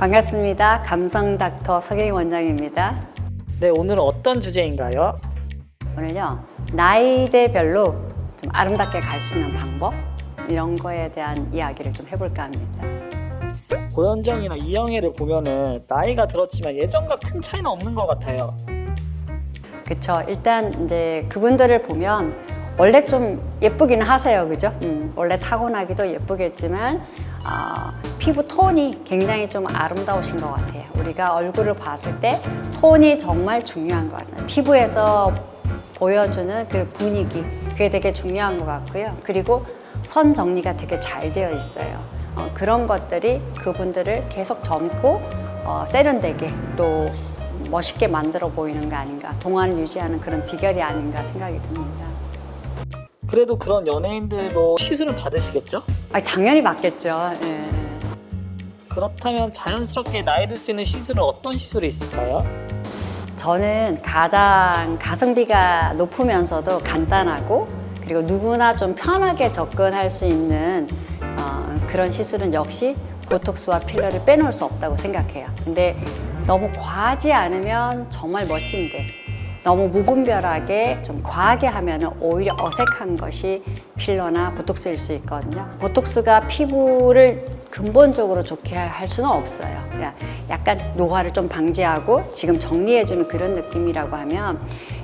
반갑습니다. 감성 닥터 서경희 원장입니다. 네, 오늘은 어떤 주제인가요? 오늘요 나이대별로 좀 아름답게 갈 수 있는 방법 이런 거에 대한 이야기를 좀 해볼까 합니다. 고현정이나 이영애를 보면은 나이가 들었지만 예전과 큰 차이는 없는 것 같아요. 그렇죠. 일단 이제 그분들을 보면 원래 좀 예쁘기는 하세요, 그죠? 음, 원래 타고나기도 예쁘겠지만 아, 피부 톤이 굉장히 좀 아름다우신 것 같아요. 우리가 얼굴을 봤을 때 톤이 정말 중요한 것 같습니다. 피부에서 보여주는 그 분위기 그게 되게 중요한 것 같고요. 그리고 선 정리가 되게 잘 되어 있어요. 어, 그런 것들이 그분들을 계속 젊고 어, 세련되게 또 멋있게 만들어 보이는 거 아닌가 동안을 유지하는 그런 비결이 아닌가 생각이 듭니다. 그래도 그런 연예인들도 시술을 받으시겠죠? 아, 당연히 맞겠죠. 예. 그렇다면 자연스럽게 나이 들 수 있는 시술은 어떤 시술이 있을까요? 저는 가장 가성비가 높으면서도 간단하고 그리고 누구나 좀 편하게 접근할 수 있는 어, 그런 시술은 역시 보톡스와 필러를 빼놓을 수 없다고 생각해요. 근데 너무 과하지 않으면 정말 멋진데 너무 무분별하게 좀 과하게 하면 오히려 어색한 것이 필러나 보톡스일 수 있거든요. 보톡스가 피부를 근본적으로 좋게 할 수는 없어요. 그냥 약간 노화를 좀 방지하고 지금 정리해주는 그런 느낌이라고 하면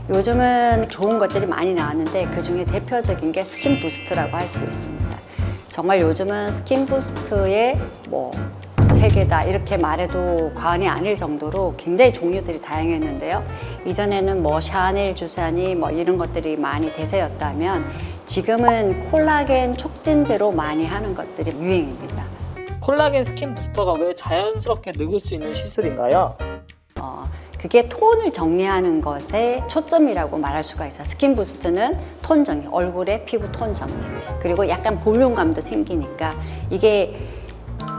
요즘은 좋은 것들이 많이 나왔는데 그 중에 대표적인 게 스킨 부스트라고 할 수 있습니다. 정말 요즘은 스킨 부스트의 뭐 세계다 이렇게 말해도 과언이 아닐 정도로 굉장히 종류들이 다양했는데요. 이전에는 뭐 샤넬 주사니 뭐 이런 것들이 많이 대세였다면 지금은 콜라겐 촉진제로 많이 하는 것들이 유행입니다. 콜라겐 스킨 부스터가 왜 자연스럽게 늙을 수 있는 시술인가요? 어, 그게 톤을 정리하는 것에 초점이라고 말할 수가 있어요. 스킨 부스트는 톤 정리, 얼굴의 피부 톤 정리. 그리고 약간 볼륨감도 생기니까 이게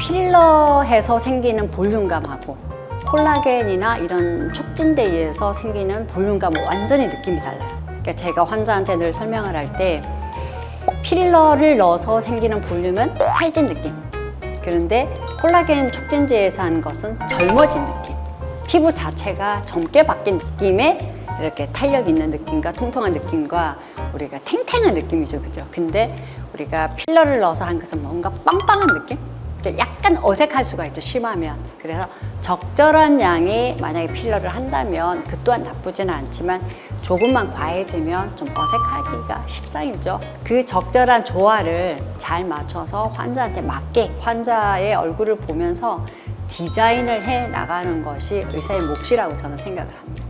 필러해서 생기는 볼륨감하고 콜라겐이나 이런 촉진대에 의해서 생기는 볼륨감은 완전히 느낌이 달라요. 그러니까 제가 환자한테 늘 설명을 할 때 필러를 넣어서 생기는 볼륨은 살찐 느낌. 그런데 콜라겐 촉진제에서 하는 것은 젊어진 느낌. 피부 자체가 젊게 바뀐 느낌의 이렇게 탄력 있는 느낌과 통통한 느낌과 우리가 탱탱한 느낌이죠, 그죠? 근데 우리가 필러를 넣어서 한 것은 뭔가 빵빵한 느낌? 약간 어색할 수가 있죠, 심하면. 그래서 적절한 양의 만약에 필러를 한다면 그 또한 나쁘지는 않지만 조금만 과해지면 좀 어색하기가 십상이죠. 그 적절한 조화를 잘 맞춰서 환자한테 맞게 환자의 얼굴을 보면서 디자인을 해 나가는 것이 의사의 몫이라고 저는 생각을 합니다.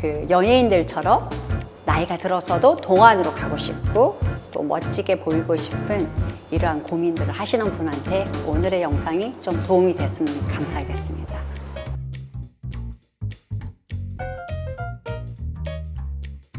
그 연예인들처럼 나이가 들어서도 동안으로 가고 싶고 또 멋지게 보이고 싶은 이러한 고민들을 하시는 분한테 오늘의 영상이 좀 도움이 됐으면 감사하겠습니다.